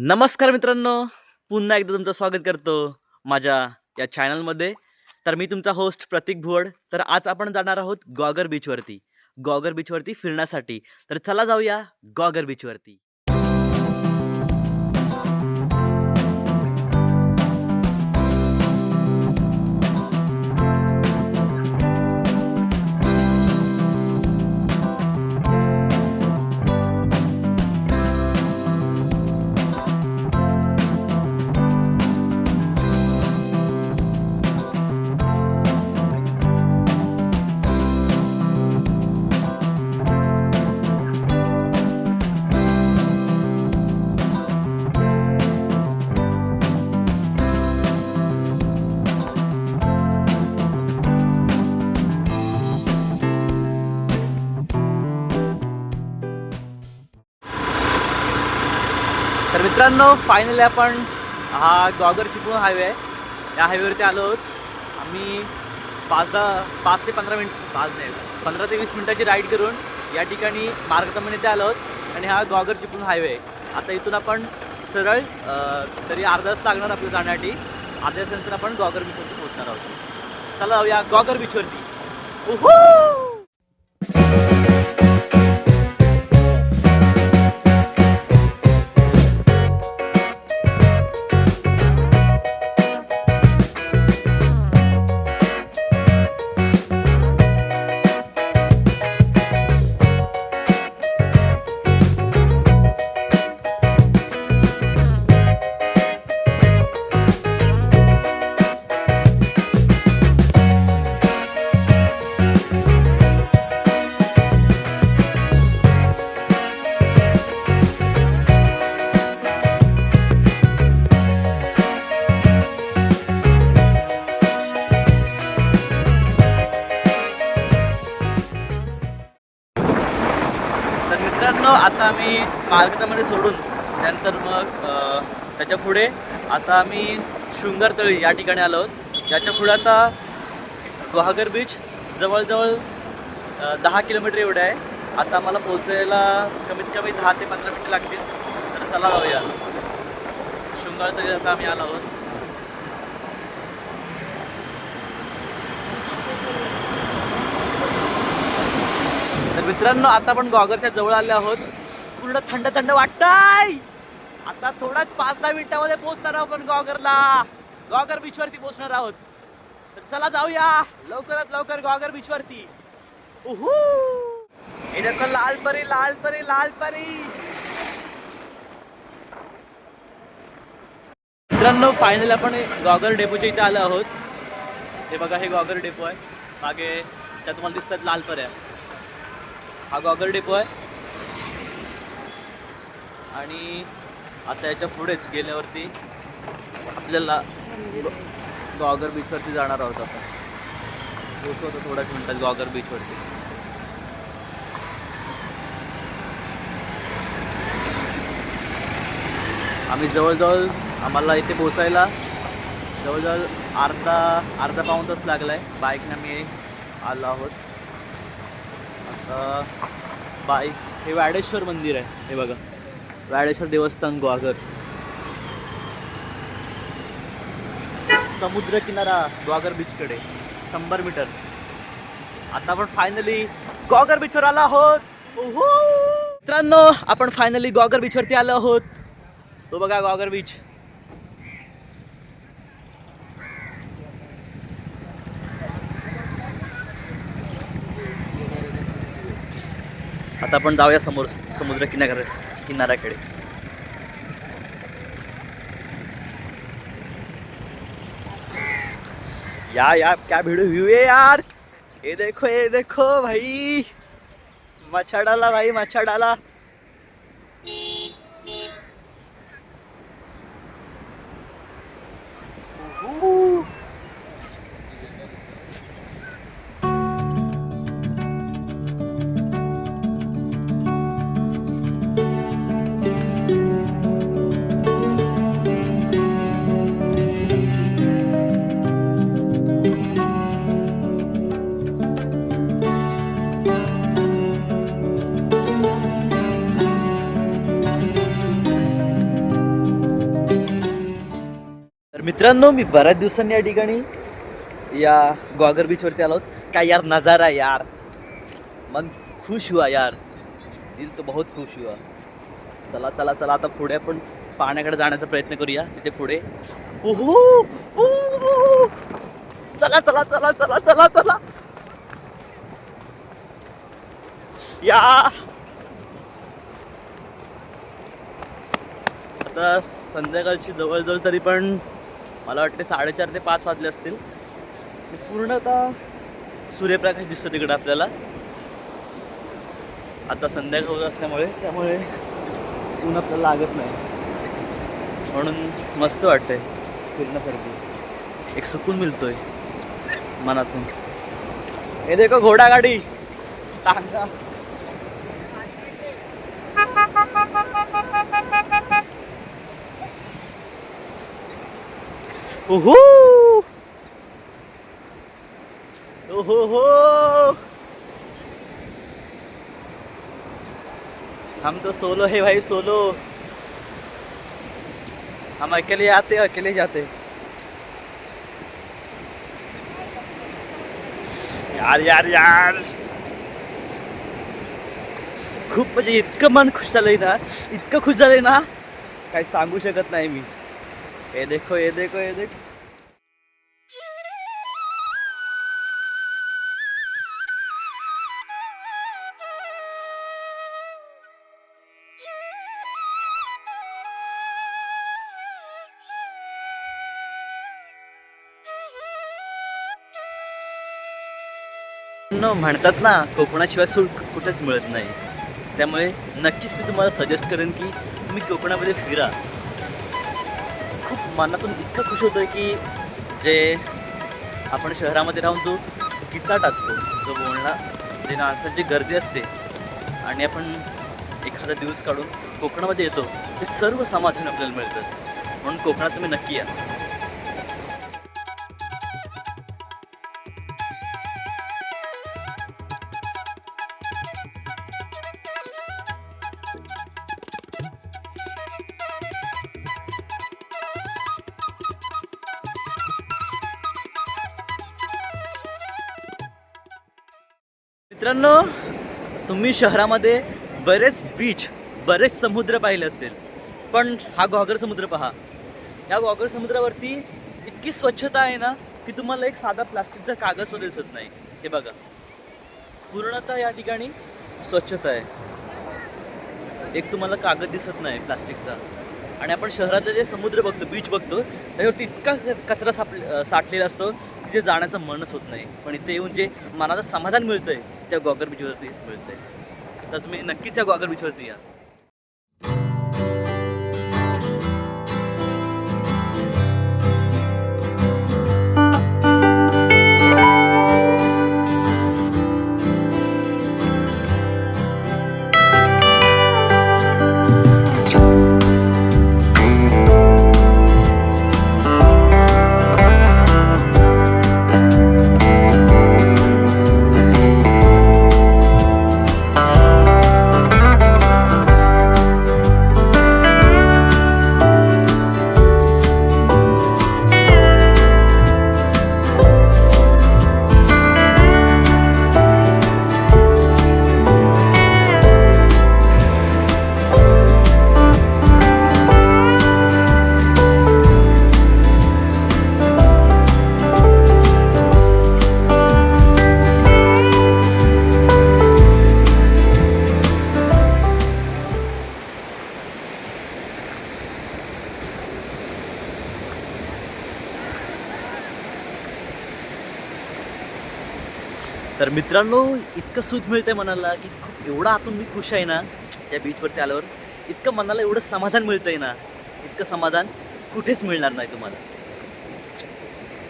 नमस्कार मित्रांनो पुन्हा एकदा तुमचं स्वागत करतो माझ्या या चॅनलमध्ये तर मी तुमचा होस्ट प्रतीक भुवड. तर आज आपण जाणार आहोत गॉगर बीचवरती गॉगर बीचवरती फिरण्यासाठी. तर चला जाऊया गॉगर बीचवरती मित्रांनो फायनली आपण हा गॉगर चिपळूण हायवे आहे. या हायवेवरती आलो आहोत. आम्ही पाच दहा पाच ते पंधरा मिनिट पाच नाही पंधरा ते वीस मिनिटाची राईड करून या ठिकाणी मार्गक्रमण येथे आलो आहोत. आणि हा गॉगर चिपळूण हायवे आहे. आता इथून आपण सरळ तरी अर्धा तास लागणार आपल्याला जाण्यासाठी. अर्ध्या तासानंतर आपण गॉगर बीचवरती पोहोचणार आहोत. चला जाऊया गॉगर बीचवरती उहू! मित्रांनो आता आम्ही मार्गतामध्ये सोडून त्यानंतर मग त्याच्या पुढे आता आम्ही शृंगारतळी या ठिकाणी आलो आहोत. याच्यापुढे आता गुहागर बीच जवळजवळ दहा किलोमीटर एवढं आहे. आता आम्हाला पोहोचायला कमीत कमी दहा ते पंधरा मिनिटं लागतील. तर चला जाऊया. शृंगारतळी आता आम्ही आलो आहोत. तर मित्रांनो आता आपण गॉगरच्या जवळ आले आहोत. पूर्ण थंड थंड वाटतंय. आता थोडाच पाच दहा मिनिटामध्ये पोहोचणार आहोत आपण गॉगरला गॉगर बीचवरती पोहोचणार आहोत. तर चला जाऊया. लवकरात लवकर गॉगर बीचवरती. उहू! हे लाल परी लाल परी लाल परी. मित्रांनो फायनल आपण गॉगर डेपोच्या इथे आलो आहोत. हे बघा हे गॉगर डेपो आहे. मागे त्या तुम्हाला दिसतात लाल पर्या हा गॉगल डेपो आहे. आणि आता याच्या पुढेच गेल्यावरती आपल्याला गॉगर बीचवरती जाणार आहोत आता पोचवतो थोड्याच मिनटात गॉगर बीचवरती आम्ही जवळजवळ आम्हाला इथे पोचायला जवळजवळ अर्धा अर्धा पाऊण तास लागला आहे बाईकनं आम्ही आलो आहोत. बाईक हे वाडेश्वर मंदिर आहे हे बघा. वाडेश्वर देवस्थान ग्वागर. समुद्र किनारा ग्वागर बीचकडे शंभर मीटर आता आपण फायनली गॉगर बीचवर आलो आहोत. मित्रांनो आपण फायनली गॉगर बीचवरती आलो आहोत. तो बघा गॉगर बीच आता आपण जाऊया समोर समुद्र किनाऱ्या किनाऱ्याकडे. या या क्या भिडू व्यू है यार? ये देखो ये देखो भाई। मच्छा डाला भाई मच्छा डाला। मित्रांनो मी बऱ्याच दिवसांनी या ठिकाणी या गॉगर बीचवरती आलो काय यार नजारा यार. मन खुश हुआ यार. दिल तो बहुत खुश हुआ. चला चला चला आता पुढे आपण पाण्याकडे जाण्याचा प्रयत्न करूया. तिथे पुढे. ओहो. चला चला चला चला चला चला. या. आता संध्याकाळची जवळजवळ तरी पण मला वाटते साडेचार ते पाच वाजले असतील. पूर्णतः सूर्यप्रकाश दिसतो तिकडे आपल्याला. आता संध्याकाळ होत असल्यामुळे त्यामुळे ऊन आपल्याला लागत नाही. म्हणून मस्त वाटतंय. फिरण्यासारखी. एक सुकून मिळतोय मनातून. हे देखो घोडा गाडी. टांगा. ओहो! ओहो हो हम तो सोलो है भाई सोलो। हम अकेले आते अकेले जाते। यार यार यार। खूप म्हणजे इतकं मन खुश झालंय ना इतकं खुश झालंय ना काही सांगू शकत नाही मी. ये देखो ये देखो ये देखो। न म्हणतात ना कोकणाशिवाय सूट कुठेच मिळत नाही. त्यामुळे नक्कीच मी तुम्हाला सजेस्ट करेन की तुम्ही कोकणामध्ये फिरा. मनातून इतकं खुश होतं की जे आपण शहरामध्ये राहून जो किचाट असतो जो बोलणा जे माणसांची गर्दी असते आणि आपण एखादा दिवस काढून कोकणामध्ये येतो ते सर्व समाधान आपल्याला मिळतं. म्हणून कोकणात तुम्ही नक्की या. मित्रांनो तुम्ही शहरामध्ये बरेच बीच बरेच समुद्र पाहिले असेल. पण हा घॉगर समुद्र पहा. या गॉगर समुद्रावरती इतकी स्वच्छता आहे ना की तुम्हाला एक साधा प्लास्टिकचा कागद सुद्धा दिसत नाही. हे बघा. पूर्णतः या ठिकाणी स्वच्छता आहे. एक तुम्हाला कागद दिसत नाही प्लास्टिकचा. आणि आपण शहरातले जे समुद्र बघतो बीच बघतो त्याच्यावरती इतका कचरा साप साठलेला असतो तिथे जाण्याचं मनच होत नाही. पण इथे येऊन जे मनाला समाधान मिळतंय त्या गॉगर बीचवरतीच मिळतंय. तर तुम्ही नक्कीच या गॉगर बीचवरती या. तर मित्रांनो इतकं सुख मिळतंय मनाला की खूप एवढा आतून मी खुश आहे ना त्या बीचवरती आल्यावर. इतकं मनाला एवढं समाधान मिळतंय ना इतकं समाधान कुठेच मिळणार नाही तुम्हाला.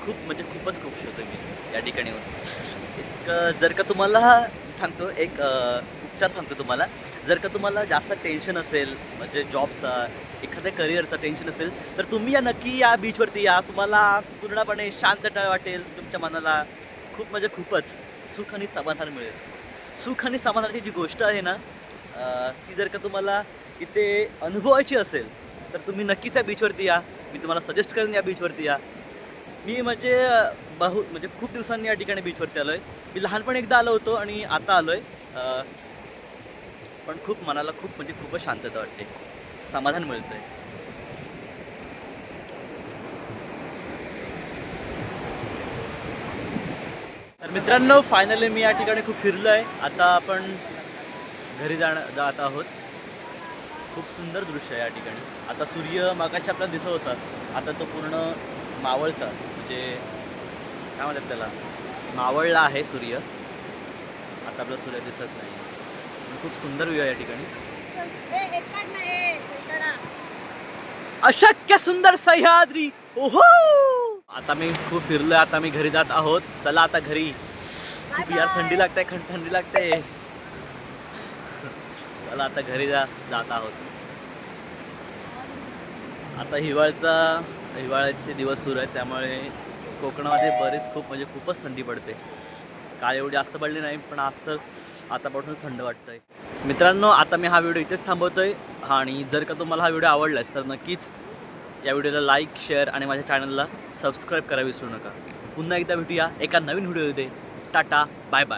खूप म्हणजे खूपच खुश होतो मी या ठिकाणी इतकं जर का तुम्हाला सांगतो एक उपचार सांगतो तुम्हाला. जर का तुम्हाला जास्त टेन्शन असेल म्हणजे जॉबचा एखाद्या करिअरचा टेन्शन असेल तर तुम्ही या नक्की या बीचवरती या. तुम्हाला पूर्णपणे शांतता वाटेल तुमच्या मनाला. खूप म्हणजे खूपच. सुख आणि समाधान मिळेल. सुख आणि समाधानाची जी गोष्ट आहे ना ती जर का तुम्हाला इथे अनुभवायची असेल तर तुम्ही नक्कीच या बीचवरती या. मी तुम्हाला सजेस्ट करेन या बीचवरती या. मी म्हणजे बहु म्हणजे खूप दिवसांनी या ठिकाणी बीचवरती आलो आहे मी लहानपणी एकदा आलो होतो आणि आता आलो आहे पण खूप मनाला खूप म्हणजे खूपच शांतता वाटते. समाधान मिळतं आहे मित्रांनो फायनली मी या ठिकाणी खूप फिरलो आहे आता आपण घरी जाणं जात आहोत. खूप सुंदर दृश्य आहे या ठिकाणी. आता सूर्य मागाशी आपल्याला दिसत होता. आता तो पूर्ण मावळता म्हणजे काय म्हणतात त्याला? मावळला आहे सूर्य. आता आपला सूर्य दिसत नाही. खूप सुंदर व्ह्यू आहे या ठिकाणी. अशक्य सुंदर सह्याद्री! ओहो! आता मी खूप फिरलोय. आता मी घरी जात आहोत. चला आता घरी खूप यार थंडी लागते खंड थंडी लागते. चला आता घरी जा जात आहोत. आता हिवाळ्याचा हिवाळ्याचे दिवस सुरू आहेत त्यामुळे कोकणामध्ये बरेच खूप म्हणजे खूपच थंडी पडते. काल एवढी जास्त पडली नाही पण आज तर आतापासून थंड वाटतंय. मित्रांनो आता मी हा व्हिडिओ इथेच थांबवतोय. आणि जर का तुम्हाला हा व्हिडिओ आवडलाच तर नक्कीच या व्हिडिओला लाईक शेअर आणि माझ्या चॅनलला सबस्क्राईब करा विसरू नका. पुन्हा एकदा भेटूया एका नवीन व्हिडिओमध्ये. Tata bye bye.